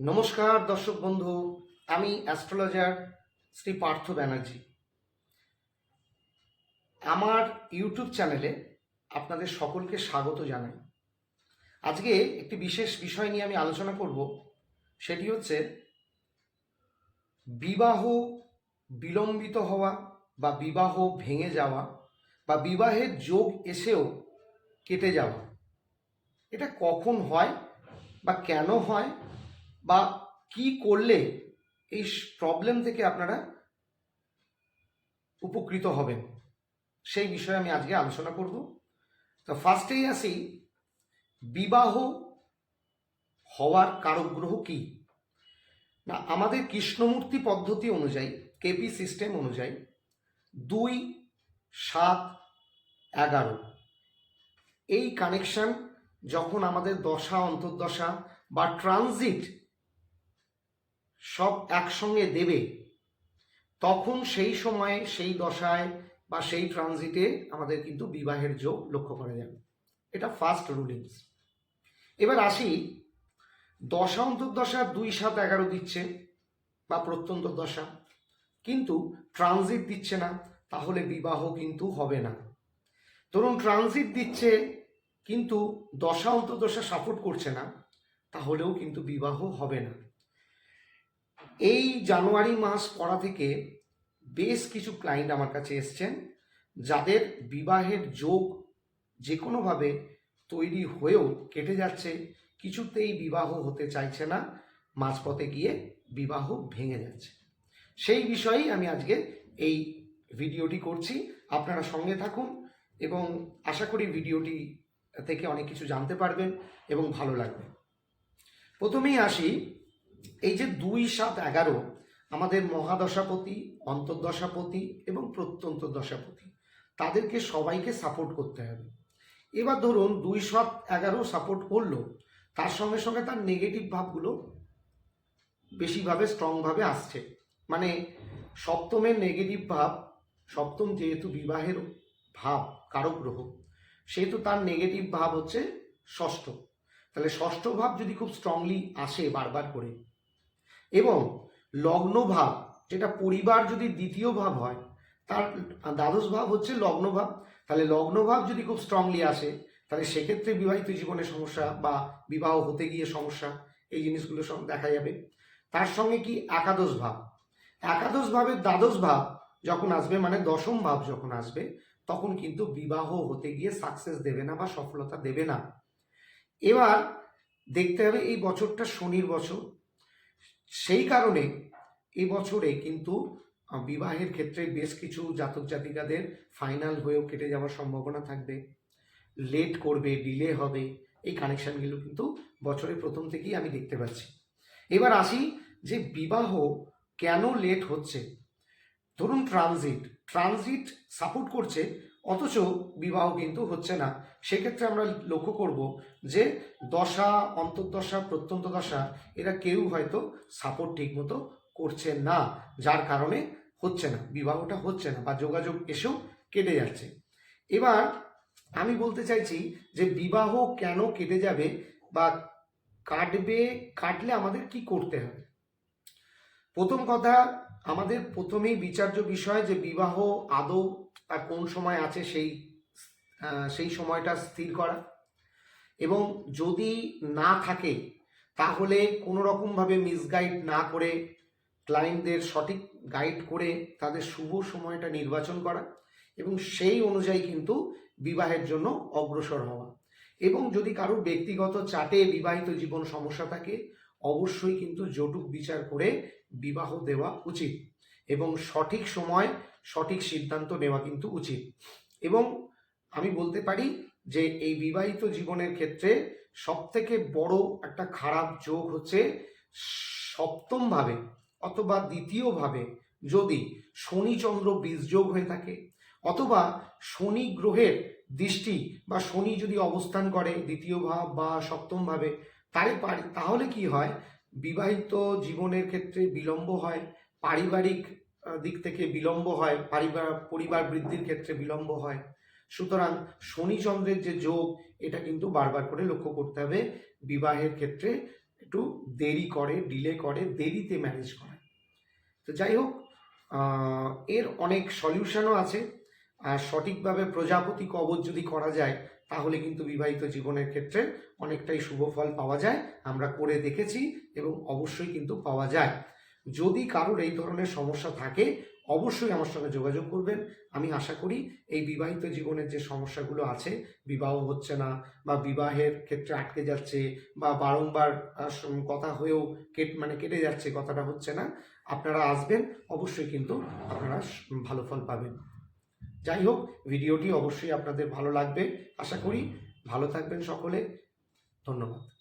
নমস্কার, দর্শক বন্ধু। আমি অ্যাস্ট্রোলজার শ্রী পার্থ ব্যানার্জি। আমার ইউটিউব চ্যানেলে আপনাদের সকলকে স্বাগত জানাই। আজকে একটি বিশেষ বিষয় নিয়ে আমি আলোচনা করব। সেটি হচ্ছে বিবাহ বিলম্বিত হওয়া বা বিবাহ ভেঙে যাওয়া বা বিবাহের যোগ এসেও কেটে যাওয়া। এটা কখন হয় বা কেন হয় বা কি করলে এই প্রবলেম থেকে আপনারা উপকৃত হবেন? সেই বিষয়ে আমি আজকে আলোচনা করব। তো ফার্স্টেই আসি, বিবাহ হওয়ার কারক গ্রহ কি? না, আমাদের কৃষ্ণমূর্তি পদ্ধতি অনুযায়ী কেপি সিস্টেম অনুযায়ী দুই, সাত, এগারো। এই কানেকশন যখন আমাদের দশা, অন্তর্দশা বা ট্রানজিট সব একসঙ্গে দেবে, তখন সেই সময়ে, সেই দশায় বা সেই ট্রানজিটে আমাদের কিন্তু বিবাহের যোগ লক্ষ্য করা যাবে। এটা ফার্স্ট রুলিংস এবার আসি, দশা অন্তর্দশা দুই সাত এগারো দিচ্ছে বা প্রত্যন্ত দশা, কিন্তু ট্রানজিট দিচ্ছে না, তাহলে বিবাহ কিন্তু হবে না। ধরুন ট্রানজিট দিচ্ছে, কিন্তু দশা অন্তর্দশা সাপোর্ট করছে না, তাহলেও কিন্তু বিবাহ হবে না। এই জানুয়ারি মাস পড়া থেকে বেশ কিছু ক্লায়েন্ট আমার কাছে এসছেন, যাদের বিবাহের যোগ যে কোনোভাবে তৈরি হয়েও কেটে যাচ্ছে, কিছুতেই বিবাহ হতে চাইছে না, মাঝপথে গিয়ে বিবাহ ভেঙে যাচ্ছে। সেই বিষয়েই আমি আজকে এই ভিডিওটি করছি। আপনারা সঙ্গে থাকুন এবং আশা করি ভিডিওটি থেকে অনেক কিছু জানতে পারবেন এবং ভালো লাগবে। প্রথমেই আসি এই যে দুই সাত এগারো আমাদের মহাদশাপতি, অন্তর্দশাপতি এবং প্রত্যন্ত দশাপতি তাদেরকে সবাইকে সাপোর্ট করতে হবে। এবার ধরুন দুই সাত এগারো সাপোর্ট করল, তার সঙ্গে সঙ্গে তার নেগেটিভ ভাবগুলো বেশিভাবে স্ট্রংভাবে আসছে। মানে সপ্তমের নেগেটিভ ভাব, সপ্তম যেহেতু বিবাহের ভাব কারক গ্রহ সেহেতু তার নেগেটিভ ভাব হচ্ছে ষষ্ঠ। তাহলে ষষ্ঠ ভাব যদি খুব স্ট্রংলি আসে বারবার করে এবং লগ্ন ভাব, যেটা পরিবার যদি দ্বিতীয় ভাব হয়, তার দ্বাদশ ভাব হচ্ছে লগ্ন ভাব। তাহলে লগ্ন ভাব যদি খুব স্ট্রংলি আসে, তাহলে সেক্ষেত্রে বিবাহিত জীবনে সমস্যা বা বিবাহ হতে গিয়ে সমস্যা, এই জিনিসগুলো সব দেখা যাবে। তার সঙ্গে কি? একাদশ ভাব। একাদশ ভাবের দ্বাদশ ভাব যখন আসবে মানে দশম ভাব যখন আসবে, তখন কিন্তু বিবাহ হতে গিয়ে সাকসেস দেবে না বা সফলতা দেবে না। এবার দেখতে হবে এই বছরটা শনির বছর। সেই কারণে এবছরে কিন্তু বিবাহের ক্ষেত্রে বেশ কিছু জাতক জাতিকাদের ফাইনাল হয়েও কেটে যাওয়ার সম্ভাবনা থাকবে। লেট করবে ডিলে হবে, এই কানেকশনগুলো কিন্তু বছরের প্রথম থেকেই আমি দেখতে পাচ্ছি। এবার আসি যে বিবাহ কেন লেট হচ্ছে? ধরুন ট্রানজিট ট্রানজিট সাপোর্ট করছে অথচ বিবাহ কিন্তু হচ্ছে না। সেক্ষেত্রে আমরা লক্ষ্য করব যে দশা, অন্তর্দশা প্রত্যন্ত দশা এরা কেউ হয়তো সাপোর্ট ঠিকমতো করছে না, যার কারণে হচ্ছে না, বিবাহটা হচ্ছে না বা যোগাযোগ এসেও কেটে যাচ্ছে। এবার আমি বলতে চাইছি যে বিবাহ কেন কেটে যাবে বা কাটবে, কাটলে আমাদের কি করতে হবে? প্রথম কথা, আমাদের প্রথমেই বিচার্য বিষয় যে বিবাহ আদৌ আর কোন সময় আছে সেই সেই সময়টা স্থির করা। এবং যদি না থাকে, তাহলে কোনো রকমভাবে মিসগাইড না করে ক্লায়েন্টদের সঠিক গাইড করে তাদের শুভ সময়টা নির্বাচন করা এবং সেই অনুযায়ী কিন্তু বিবাহের জন্য অগ্রসর হওয়া। এবং যদি কারোর ব্যক্তিগত চাটে বিবাহিত জীবন সমস্যা থাকে, অবশ্যই কিন্তু জটুক বিচার করে বিবাহ দেওয়া উচিত। এবং সঠিক সময় সঠিক সিদ্ধান্ত নেওয়া কিন্তু উচিত। এবং আমি বলতে পারি যে এই বিবাহিত জীবনের ক্ষেত্রে সব থেকে বড় একটা খারাপ যোগ হচ্ছে সপ্তম ভাবে অথবা দ্বিতীয় ভাবে যদি শনি চন্দ্র বীজ যোগ হয়ে থাকে অথবা শনি গ্রহের দৃষ্টি বা শনি যদি অবস্থান করে দ্বিতীয় ভাব বা সপ্তম ভাবে তাই পারি- তাহলে কি হয়? বিবাহিত জীবনের ক্ষেত্রে বিলম্ব হয় পারিবারিক দিক থেকে বিলম্ব হয়, পারিবার, পরিবার বৃদ্ধির ক্ষেত্রে বিলম্ব হয়। সুতরাং শনি চন্দ্রের যে যোগ, এটা কিন্তু বারবার করে লক্ষ্য করতে হবে। বিবাহের ক্ষেত্রে একটু দেরি করে ডিলে করে, দেরিতে ম্যানেজ করে। তো যাই হোক এর অনেক সলিউশনও আছে। আর সঠিকভাবে প্রজাপতি কবচ যদি করা যায়, তাহলে কিন্তু বিবাহিত জীবনের ক্ষেত্রে অনেকটাই শুভ ফল পাওয়া যায়। আমরা করে দেখেছি এবং অবশ্যই কিন্তু পাওয়া যায়। যদি কারোর এই ধরনের সমস্যা থাকে, অবশ্যই আমার সঙ্গে যোগাযোগ করবেন। আমি আশা করি এই বিবাহিত জীবনের যে সমস্যাগুলো আছে, বিবাহ হচ্ছে না বা বিবাহের ক্ষেত্রে আটকে যাচ্ছে বা বারংবার কথা হয়েও কেট মানে কেটে যাচ্ছে, কথাটা হচ্ছে না, আপনারা আসবেন, অবশ্যই কিন্তু আপনারা ভালো ফল পাবেন। যাই হোক, ভিডিওটি অবশ্যই আপনাদের ভালো লাগবে। আশা করি ভালো থাকবেন সকলে। ধন্যবাদ।